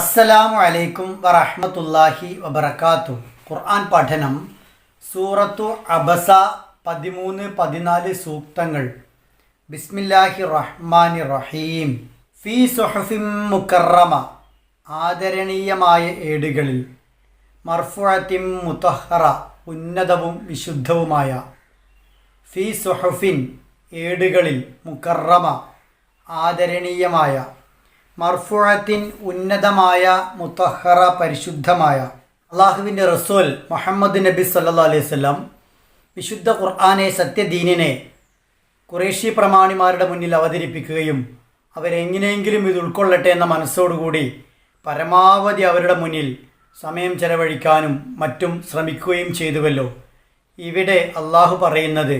അസ്സലാമു അലൈക്കും വറഹ്മത്തുള്ളാഹി വബറകാത്തു. ഖുർആൻ പഠനം സൂറത്തു അബസ പതിമൂന്ന് പതിനാല് സൂക്തങ്ങൾ. ബിസ്മില്ലാഹി റഹ്മാനി റഹീം ഫീ സുഹഫിം മുക്കറമ ആദരണീയമായ ഏടുകളിൽ. മർഫുഴത്തിം മുത്തഹറ ഉന്നതവും വിശുദ്ധവുമായ. ഫീ സുഹഫിൻ ഏടുകളിൽ മുക്കറമ ആദരണീയമായ. മർഫുഅത്തിൻ ഉന്നതമായ മുത്തഹറ പരിശുദ്ധമായ. അള്ളാഹുവിന്റെ റസൂൽ മുഹമ്മദ് നബി സല്ലാ അലൈഹി വസല്ലം വിശുദ്ധ ഖുർആാനെ സത്യദീനിനെ കുറേഷ്യ പ്രമാണിമാരുടെ മുന്നിൽ അവതരിപ്പിക്കുകയും അവരെങ്ങനെയെങ്കിലും ഇത് ഉൾക്കൊള്ളട്ടെ എന്ന മനസ്സോടുകൂടി പരമാവധി അവരുടെ മുന്നിൽ സമയം ചെലവഴിക്കാനും മറ്റും ശ്രമിക്കുകയും ചെയ്തുവല്ലോ. ഇവിടെ അള്ളാഹു പറയുന്നത്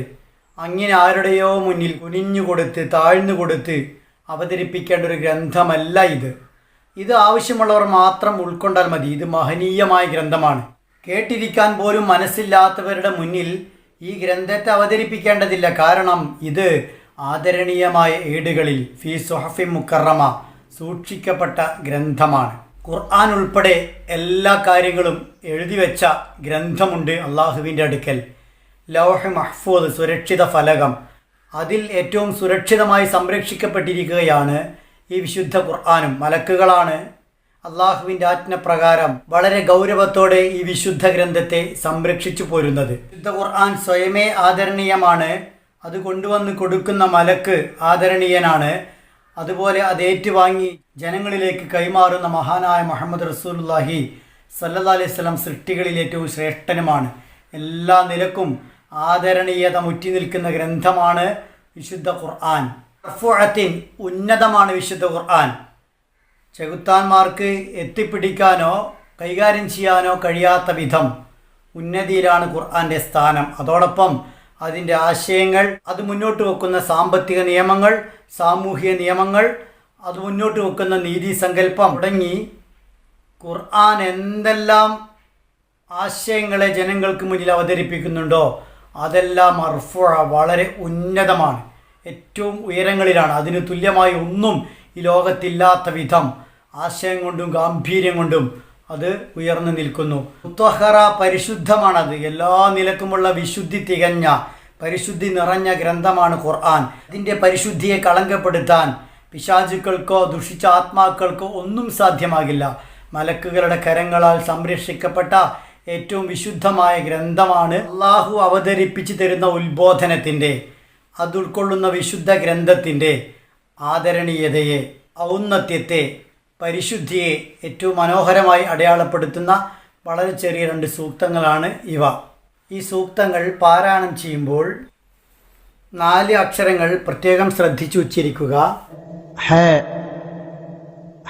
അങ്ങനെ ആരുടെയോ മുന്നിൽ കുനിഞ്ഞു കൊടുത്ത് താഴ്ന്നു കൊടുത്ത് അവതരിപ്പിക്കേണ്ട ഒരു ഗ്രന്ഥമല്ല ഇത്. ഇത് ആവശ്യമുള്ളവർ മാത്രം ഉൾക്കൊണ്ടാൽ മതി. ഇത് മഹനീയമായ ഗ്രന്ഥമാണ്. കേട്ടിരിക്കാൻ പോലും മനസ്സില്ലാത്തവരുടെ മുന്നിൽ ഈ ഗ്രന്ഥത്തെ അവതരിപ്പിക്കേണ്ടതില്ല. കാരണം ഇത് ആദരണീയമായ ഏടുകളിൽ ഫി സുഹഫി മുക്കറമ സൂക്ഷിക്കപ്പെട്ട ഗ്രന്ഥമാണ്. ഖുർആൻ ഉൾപ്പെടെ എല്ലാ കാര്യങ്ങളും എഴുതി വെച്ച ഗ്രന്ഥമുണ്ട് അള്ളാഹുവിന്റെ അടുക്കൽ. ലൗഹ് മഹ്ഫൂദ് സുരക്ഷിത ഫലകം അതിൽ ഏറ്റവും സുരക്ഷിതമായി സംരക്ഷിക്കപ്പെട്ടിരിക്കുകയാണ് ഈ വിശുദ്ധ ഖുർആാനും. മലക്കുകളാണ് അള്ളാഹുവിന്റെ ആജ്ഞപ്രകാരം വളരെ ഗൗരവത്തോടെ ഈ വിശുദ്ധ ഗ്രന്ഥത്തെ സംരക്ഷിച്ചു പോരുന്നത്. വിശുദ്ധ ഖുർആൻ സ്വയമേ ആദരണീയമാണ്. അത് കൊണ്ടുവന്ന് കൊടുക്കുന്ന മലക്ക് ആദരണീയനാണ്. അതുപോലെ അത് ഏറ്റുവാങ്ങി ജനങ്ങളിലേക്ക് കൈമാറുന്ന മഹാനായ മുഹമ്മദ് റസൂലുല്ലാഹി സല്ലാ അലൈഹി സ്വലം സൃഷ്ടികളിൽ ഏറ്റവും ശ്രേഷ്ഠനുമാണ്. എല്ലാ നിലക്കും ആദരണീയത മുറ്റി നിൽക്കുന്ന ഗ്രന്ഥമാണ് വിശുദ്ധ ഖുർആൻ. റഫുഅത്തിൻ ഉന്നതമാണ് വിശുദ്ധ ഖുർആൻ. ചെകുത്താന്മാർക്ക് എത്തിപ്പിടിക്കാനോ കൈകാര്യം ചെയ്യാനോ കഴിയാത്ത വിധം ഉന്നതിയിലാണ് ഖുർആന്റെ സ്ഥാനം. അതോടൊപ്പം അതിന്റെ ആശയങ്ങൾ അത് മുന്നോട്ട് വെക്കുന്ന സാമ്പത്തിക നിയമങ്ങൾ സാമൂഹിക നിയമങ്ങൾ അത് മുന്നോട്ട് വെക്കുന്ന നീതി സങ്കല്പം തുടങ്ങി ഖുർആൻ എന്തെല്ലാം ആശയങ്ങളെ ജനങ്ങൾക്ക് മുന്നിൽ അവതരിപ്പിക്കുന്നുണ്ടോ അതെല്ലാം അർഫുഴ വളരെ ഉന്നതമാണ്. ഏറ്റവും ഉയരങ്ങളിലാണ്. അതിന് തുല്യമായി ഒന്നും ഈ ലോകത്തില്ലാത്ത വിധം ആശയം കൊണ്ടും ഗാംഭീര്യം കൊണ്ടും അത് ഉയർന്നു നിൽക്കുന്നു. മുത്തഹറ പരിശുദ്ധമാണത്. എല്ലാ നിലക്കുമുള്ള വിശുദ്ധി തികഞ്ഞ പരിശുദ്ധി നിറഞ്ഞ ഗ്രന്ഥമാണ് ഖുർആൻ. അതിന്റെ പരിശുദ്ധിയെ കളങ്കപ്പെടുത്താൻ പിശാചുക്കൾക്കോ ദുഷിച്ച ആത്മാക്കൾക്കോ ഒന്നും സാധ്യമാകില്ല. മലക്കുകളുടെ കരങ്ങളാൽ സംരക്ഷിക്കപ്പെട്ട ഏറ്റവും വിശുദ്ധമായ ഗ്രന്ഥമാണ് അള്ളാഹു അവതരിപ്പിച്ചു തരുന്ന ഉത്ബോധനത്തിന്റെ അത് ഉൾക്കൊള്ളുന്ന വിശുദ്ധ ഗ്രന്ഥത്തിന്റെ ആദരണീയതയെ ഔന്നത്യത്തെ പരിശുദ്ധിയെ ഏറ്റവും മനോഹരമായി അടയാളപ്പെടുത്തുന്ന വളരെ ചെറിയ രണ്ട് സൂക്തങ്ങളാണ് ഇവ. ഈ സൂക്തങ്ങൾ പാരായണം ചെയ്യുമ്പോൾ നാല് അക്ഷരങ്ങൾ പ്രത്യേകം ശ്രദ്ധിച്ചു ഉച്ചരിക്കുക ഹേ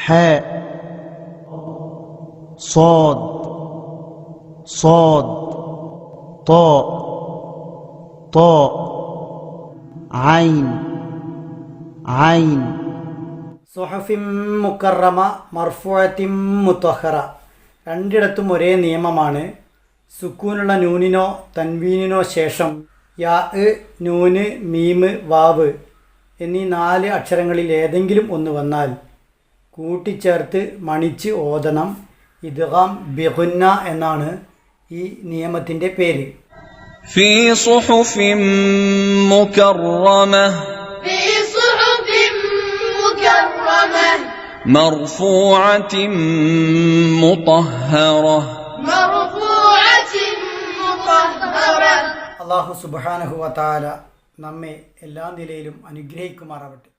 ഹേ സോദ് صاد طاء طاء عين عين സുഹഫിം മുക്കറമ മർഫുഅത്തിം മുത്തഹറ രണ്ടിടത്തും ഒരേ നിയമമാണ് സുക്കൂനുള്ള നൂനിനോ തൻവീനിനോ ശേഷം യാ എ നൂന് മീമ് വാവ് എന്നീ നാല് അക്ഷരങ്ങളിൽ ഏതെങ്കിലും ഒന്ന് വന്നാൽ കൂട്ടിച്ചേർത്ത് മണിച്ച് ഓതണം ഇദ്ഗാം ബിഹുന്ന എന്നാണ് ഈ നിയമത്തിൻ്റെ പേര് في صحف مكرمة في صحف مكرمة مرفوعة مطهرة مرفوعة مطهرة അള്ളാഹു സുബാനഹുവ താല നമ്മെ എല്ലാ നിലയിലും അനുഗ്രഹിക്കുമാറാവട്ടെ